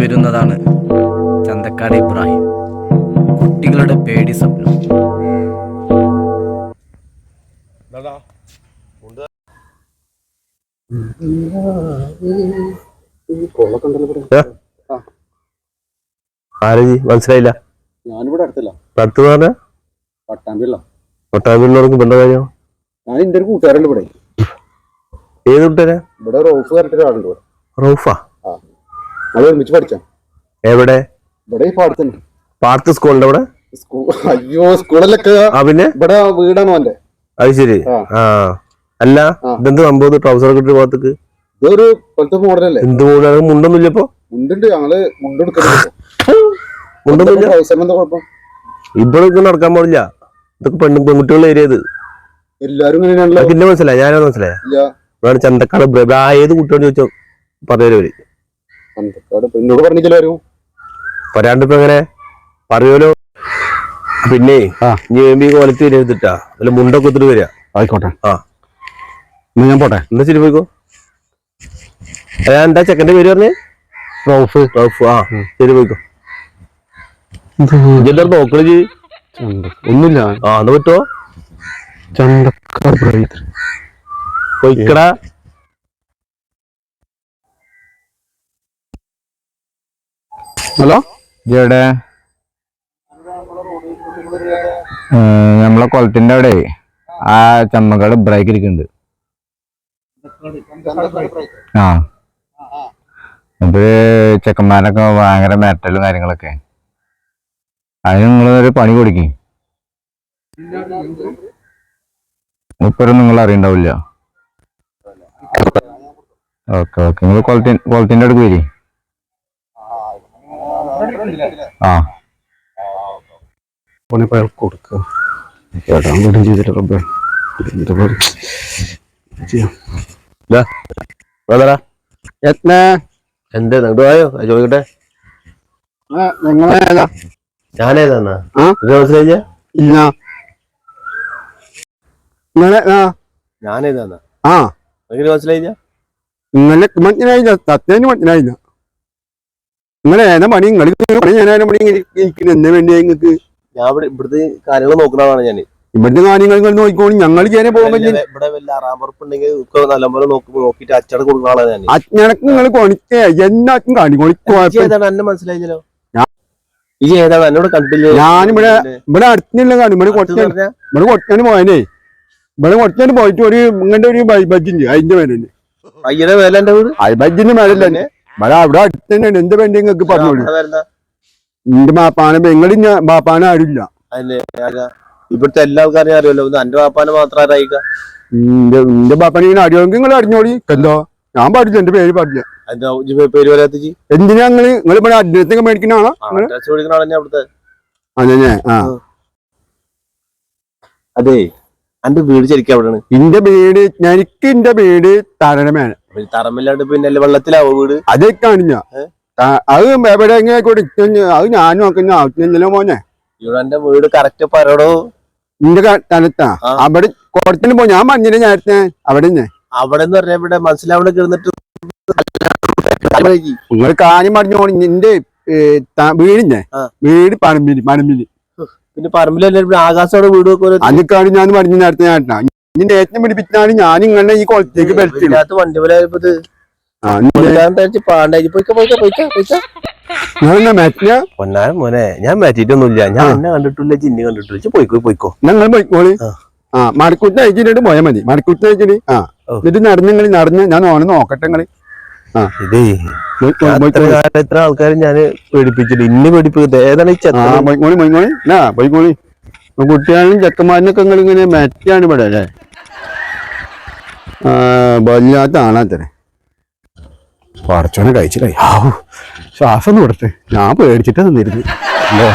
വരുന്നതാണ് ചന്തക്കാട് ഇബ്രാഹിം. കുട്ടികളുടെ പേടി സ്വപ്നം. ആരജി മനസ്സിലായില്ല. ഞാനിവിടെ അടുത്തില്ല. അടുത്ത് പറഞ്ഞ? പട്ടാമ്പിയുള്ള ഒട്ടാമ്പിള്ളവർക്ക് ബന്ധ കാര്യം? ഞാൻ എന്റെ ഒരു കൂട്ടുകാരുണ്ട് ഇവിടെ. ഏത് കൂട്ടുകാരാ? ഇവിടെ റോഫ് പറഞ്ഞിട്ട് ഒരാളുണ്ട് ഇവിടെ. റൗഫാ? ആ അത് ഒരുമിച്ച് പഠിച്ചാ? എവിടെ? ഇവിടെ ഈ പാടത്തുണ്ട് പാർത്ത് സ്കൂളിന്റെ അവിടെ? അയ്യോ സ്കൂളിലൊക്കെ ആ പിന്നെ? ഇവിടെ വീടാണ് അവന്റെ അത് ശരി. ആ. അല്ല. ഇതെന്ത് സംഭവം? ട്രൗസർ കിട്ടിയ ഭാഗത്തേക്ക് ഇതൊരു പോലത്തെ മോഡലല്ലേ? എന്ത് മൂടാണ് മുണ്ടൊന്നുമില്ല ഇപ്പൊ? മുണ്ടുണ്ട്. ഞങ്ങൾ മുണ്ടൊന്നുമില്ല? കുഴപ്പം? ഇവിടെ നടക്കാൻ പാടില്ല. ഇതൊക്കെ പെണ്ണും പെൺകുട്ടികളുടെ ഏരിയ ഇത്. എല്ലാരും മനസ്സിലായി? ഞാനത് മനസ്സിലായി? ചന്തക്കാട് ആ ഏത് കുട്ടിയോട് ചോദിച്ചോ? പറഞ്ഞവര് അന്തക്കാട് എന്നോട് പറഞ്ഞില്ല വരും? പറയാണ്ട് ഇപ്പൊ എങ്ങനെ? പറയുമല്ലോ. പിന്നെ. ഇനി എം ബി ക്വാളിറ്റി വരെടുത്തിട്ടാ അല്ല മുണ്ടൊക്കെ ഒത്തിരി വരിക ആയിക്കോട്ടെ. ആ. എന്നാ ഞാൻ പോട്ടെ. എന്നാ ശരി പോയിക്കോ. എന്താ ചെക്കന്റെ പേര് പറഞ്ഞേ? റോഫ്. റൌഫ് ആ. ശരി പോയിക്കോ. ഇജ്ജെന്താ നോക്കണ ജി ഒന്നുമില്ല. ആ എന്നാ പറ്റോ ചന്തക്കാട് പോയിക്കടാ. ഹലോ? ജിയുടെ നമ്മളെ കുളത്തിന്റെ അവിടെ. ആ ചമ്മക്കാട് ബ്രേക്ക് ഇരിക്കുന്നുണ്ട്. ആ. അത് ചെക്കന്മാരൊക്കെ ഭയങ്കര മെറ്റലും കാര്യങ്ങളൊക്കെ. അതിന് നിങ്ങളൊരു പണി കൊടുക്കി. മുപ്പരും നിങ്ങൾ അറിയണ്ടാവില്ല. Okay okay. നിങ്ങൾ കുളത്തി കുളത്തിന്റെ അടുക്ക് വരി. ആ. ഓനിപ്പോ അയാൾക്ക് കൊടുക്കുക ചേട്ടാ വീടും ചെയ്തിട്ട് റബ്ബേ. എന്താ നിങ്ങോട്ട് പോയോ ചോദിക്കട്ടെ. നിങ്ങളേതാ ഞാനേതാന്നാ മനസ്സിലായില്ല ഇല്ല. നിങ്ങളെ ഞാനേതാന്നാ ആ. മനസ്സിലായില്ല നിങ്ങളെ മനസ്സിലായില്ല സത്യം മനസ്സിലായില്ല നിങ്ങൾ ഏതാ പണി നിങ്ങൾ പണി ഞാനാണ് പണി ഇരിക്കുന്നത് എന്നെ വേണ്ടി നിങ്ങൾക്ക് ഞാൻ ഇവിടെ ഇവിടുത്തെ കാര്യങ്ങൾ നോക്കുന്നതാണ് ഞാൻ ഇവിടുത്തെ കാര്യങ്ങൾ നിങ്ങൾ നോക്കിക്കോളി. ഞങ്ങൾ ചെയ്യാനേ പോകാൻ പറ്റില്ല. ഇവിടെ വല്ല അറാമ്പറപ്പുണ്ടെങ്കിൽ നല്ലപോലെ നോക്കിട്ട് നോക്കിയിട്ട് അച്ചട കൊടുക്കുന്ന ആളാണ് ഞാൻ അജ്ഞനക്ക് നിങ്ങൾ കൊണിക്കേ എന്നാക്കും കാണി ഇജ്ജ് കൊണിക്കോ ഏതാണ് എന്നെ മനസ്സിലായില്ലോ ഞാൻ- ഈ ഏതാണ് എന്നോട് കണ്ടില്ലേ? ഞാനിവിടെ ഇവിടെ അടുത്തുള്ള കാണും ഇവിടെ പറഞ്ഞാ? ഇവിടെ കുറച്ചാണ് പോയനേ. ഇവിടെ കുറച്ചാണ് പോയിട്ട് ഒരു ഇങ്ങനത്തെ ഒരു ബൈബജ്ജുണ്ട് അതിന്റെ മേലെ അയ്യടെ മേലെ ബൈബജ്ജിന്റെ തന്നെ ഇവിടെ അവിടെ അടുത്ത് തന്നെയാണ് എന്ത് വേണ്ടി നിങ്ങൾക്ക് പറഞ്ഞോളൂ? എന്റെ ബാപ്പാനെ പെങ്ങളിൽ മാപ്പാന ബാപ്പാനെ ആരുമില്ല? ഇവിടുത്തെ എല്ലാ ആൾക്കാരെയും അറിയാലോ ഇത് എന്റെ മാപ്പാന മാത്രം ആരായിക്ക? എന്റെ എന്റെ ബാപ്പാനെ ഇങ്ങനെ അടിയോ നിങ്ങൾ അറിഞ്ഞോളി. എന്തോ? ഞാൻ പാടില്ല എന്റെ പേര് പാടില്ല. പേര് വരാത്ത എന്തിനാ നിങ്ങൾ നിങ്ങൾ ഇവിടെ അഡ്രസ് മേടിക്കുന്ന ആളാ അവിടുത്തെ. അതെ ആ. അതെ എന്റെ വീട് ശരിക്കും അവിടെയാണ് എന്റെ വീട് എനിക്ക് എന്റെ വീട് തരണമേന തറമില്ലാണ്ട് പിന്നെ വെള്ളത്തിലാവും വീട്? അത് കാണിഞ്ഞ? അത് എവിടെ എങ്ങനെ കൊടുത്തു അത് ഞാൻ നോക്കുന്ന ആവശ്യമില്ലല്ലോ മോനെ. ഇവിടെ എന്റെ വീട് കറക്റ്റ് പറയടോ നിന്റെ സ്ഥലത്താ അവിടെ കുറച്ചു പോ ഞാൻ മഞ്ഞിനെ ഞാൻ അവിടെ അവിടെ എന്ന് പറഞ്ഞാൽ ഇവിടെ മനസ്സിലാവിടെ കിടന്നിട്ട് നിങ്ങൾ കാര്യം പറഞ്ഞോളി നിന്റെ വീടിഞ്ഞേ. വീട് പറമ്പിൽ പണമ്പിൽ പിന്നെ പറമ്പിലല്ലേ ആകാശോടെ വീട് വെക്കുമല്ലോ അതിക്കാണ് ഞാൻ പറഞ്ഞു നേരത്തെ ചേട്ടാ നിന്റെ ഏറ്റവും പിടിപ്പിച്ചാണ് ഞാൻ ഇങ്ങനെ ഈ കുളത്തേക്ക് ഇതിനകത്ത് വണ്ടി പോലെ പൊന്നാരം മോനെ ഞാൻ മാറ്റിട്ടൊന്നുമില്ല ഞാൻ. എന്നെ കണ്ടിട്ടില്ല ചിന്നി കണ്ടിട്ടില്ല. പോയിക്കോ പോയിക്കോ. ഞങ്ങൾ പോയിക്കോളി? ആ. ആ മടക്കൂട്ട് അയച്ചിട്ട് പോയാൽ മതി. മടക്കൂട്ട് അയച്ചിട്ട് ആ. എന്നിട്ട് നടന്ന് നടന്ന് ഞാൻ ഓനെ നോക്കട്ടെ നിങ്ങൾ ഇതേ ഇത്ര ആൾക്കാരെ ഞാൻ പേടിപ്പിച്ചിട്ട് ഇന്നെ പേടിപ്പിക്കുന്നത് ഏതാണ് പോയിക്കോളി പോയിക്കോളി. ആ പോയിക്കോളി. ഇപ്പൊ കുട്ടികളും ചെക്കന്മാരിനൊക്കെ നിങ്ങൾ ഇങ്ങനെ മെറ്റാണ് ഇവിടെ അല്ലേ? വല്ലാത്ത ആണാത്തരെ പറച്ചോനെ കഴിച്ചില്ലേ? ശ്വാസം കൊടുത്ത്. ഞാൻ പേടിച്ചിട്ട് നിന്നിരുന്നു അല്ലേ?